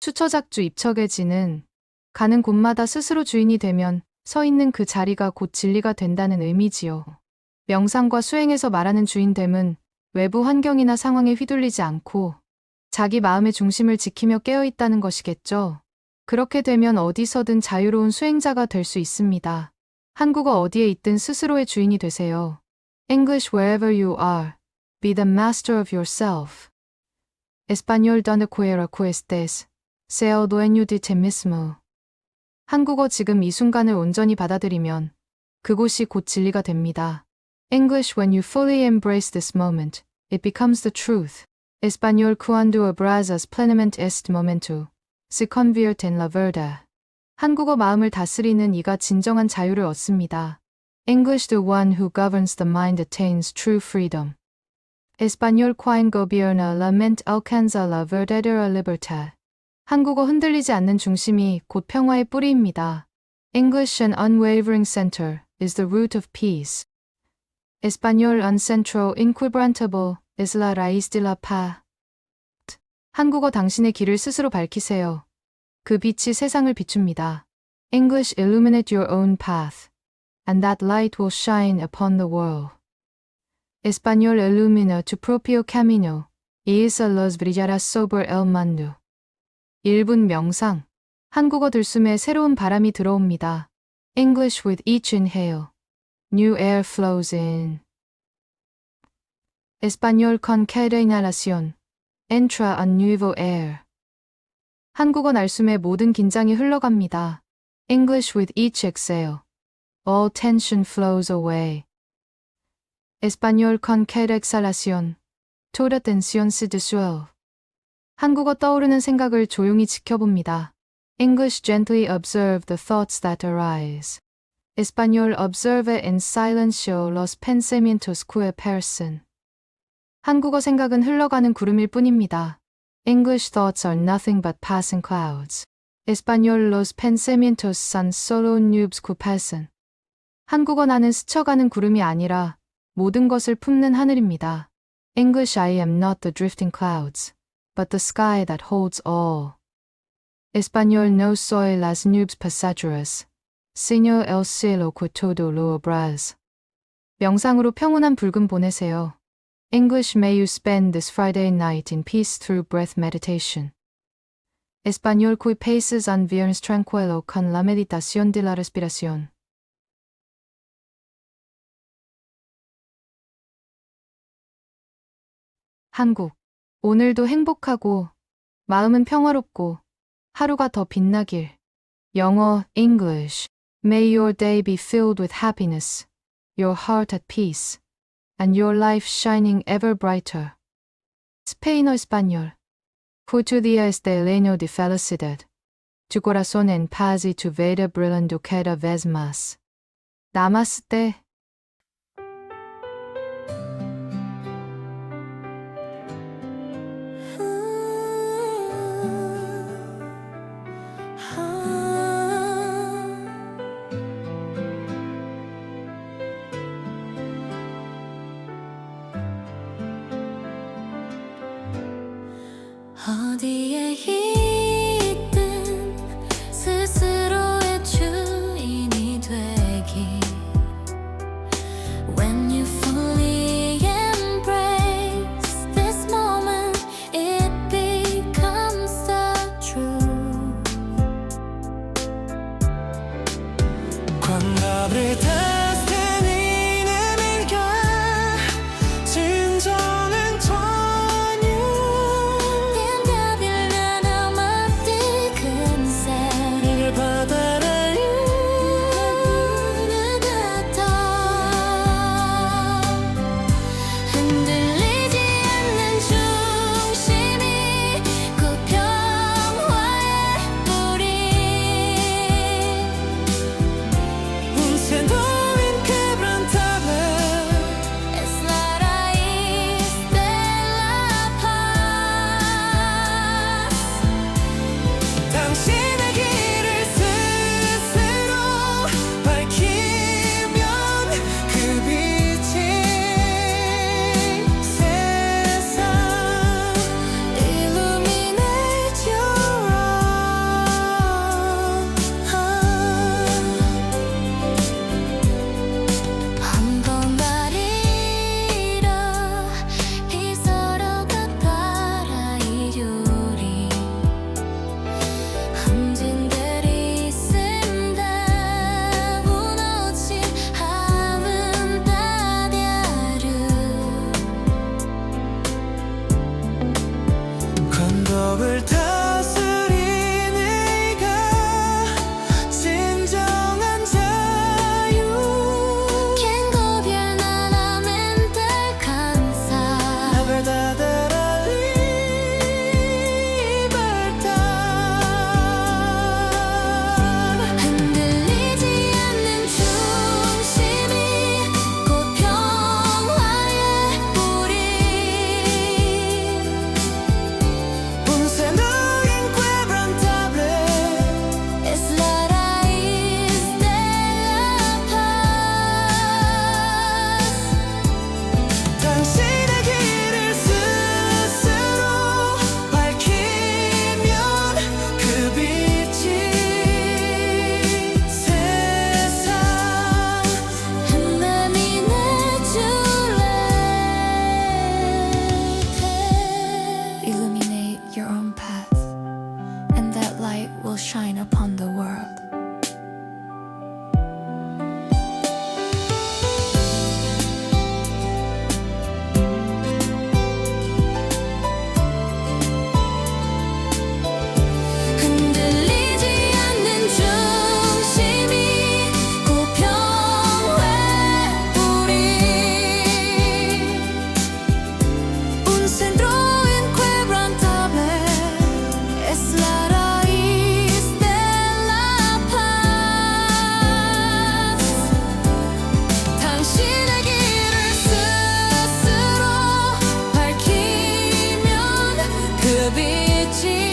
추처작주 입척해지는 가는 곳마다 스스로 주인이 되면 서 있는 그 자리가 곧 진리가 된다는 의미지요. 명상과 수행에서 말하는 주인됨은 외부 환경이나 상황에 휘둘리지 않고 자기 마음의 중심을 지키며 깨어 있다는 것이겠죠. 그렇게 되면 어디서든 자유로운 수행자가 될 수 있습니다. 한국어 어디에 있든 스스로의 주인이 되세요. English wherever you are. Be the master of yourself. Español donde quiera que estés. Sea dueño de ti mismo. 한국어 지금 이 순간을 온전히 받아들이면 그곳이 곧 진리가 됩니다. English when you fully embrace this moment, it becomes the truth. Español cuando abrazas plenamente este momento, se convierte en la verdad. 한국어 마음을 다스리는 이가 진정한 자유를 얻습니다. English the one who governs the mind attains true freedom. Español quien gobierna la mente alcanza la verdadera libertad. 한국어 흔들리지 않는 중심이 곧 평화의 뿌리입니다. English an unwavering center is the root of peace. Español un centro inquebrantable es la raíz de la paz. 한국어 당신의 길을 스스로 밝히세요. 그 빛이 세상을 비춥니다. English illuminate your own path, and that light will shine upon the world. Español ilumina tu propio camino, y esa luz brillará sobre el mundo. 1분 명상. 한국어 들숨에 새로운 바람이 들어옵니다. English with each inhale. New air flows in. Español con cada inhalación. Entra un nuevo air. 한국어 날숨에 모든 긴장이 흘러갑니다. English with each exhale. All tension flows away. Español con cada exhalación. Toda tensión se disuelve. 한국어 떠오르는 생각을 조용히 지켜봅니다. English gently observe the thoughts that arise. Español observe en silencio los pensamientos que aparecen. 한국어 생각은 흘러가는 구름일 뿐입니다. English thoughts are nothing but passing clouds. Español los pensamientos son solo nubes que pasan. 한국어 나는 스쳐가는 구름이 아니라 모든 것을 품는 하늘입니다. English I am not the drifting clouds, but the sky that holds all. Español no soy las nubes pasajeras, sino el cielo que todo lo obras. 명상으로 평온한 불금 보내세요. English may you spend this Friday night in peace through breath meditation. Español que paces un viernes tranquilo con la meditación de la respiración. 한국. 오늘도 행복하고, 마음은 평화롭고, 하루가 더 빛나길. 영어, English. May your day be filled with happiness, your heart at peace, and your life shining ever brighter. 스페인어 español. Ocho días de leño de felicidad. Tu corazón en paz y tu vida brillando cada vez más. 나 어디에 있 convite.